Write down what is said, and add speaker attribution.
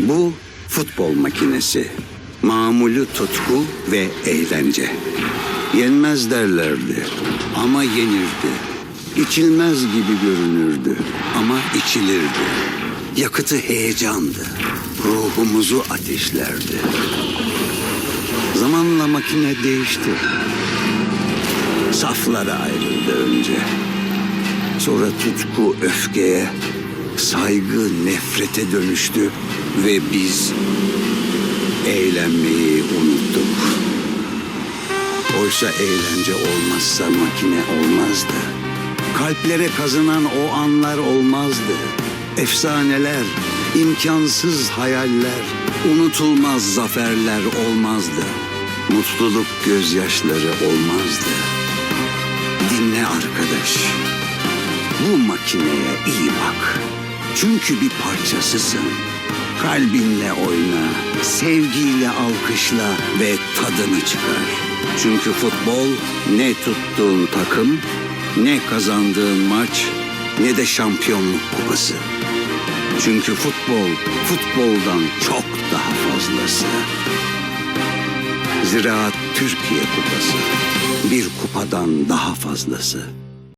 Speaker 1: Bu futbol makinesi. Mamulü tutku ve eğlence. Yenmez derlerdi ama yenirdi. İçilmez gibi görünürdü ama içilirdi. Yakıtı heyecandı. Ruhumuzu ateşlerdi. Zamanla makine değişti. Saflara ayrıldı önce. Sonra tutku öfkeye, saygı nefrete dönüştü ve biz eğlenmeyi unuttuk. Oysa eğlence olmazsa makine olmazdı. Kalplere kazınan o anlar olmazdı. Efsaneler, imkansız hayaller, unutulmaz zaferler olmazdı. Mutluluk gözyaşları olmazdı. Dinle arkadaş. Bu makineye iyi bak. Çünkü bir parçasısın. Kalbinle oyna, sevgiyle alkışla ve tadını çıkar. Çünkü futbol ne tuttuğun takım, ne kazandığın maç, ne de şampiyonluk kupası. Çünkü futbol, futboldan çok daha fazlası. Ziraat Türkiye Kupası. Bir kupadan daha fazlası.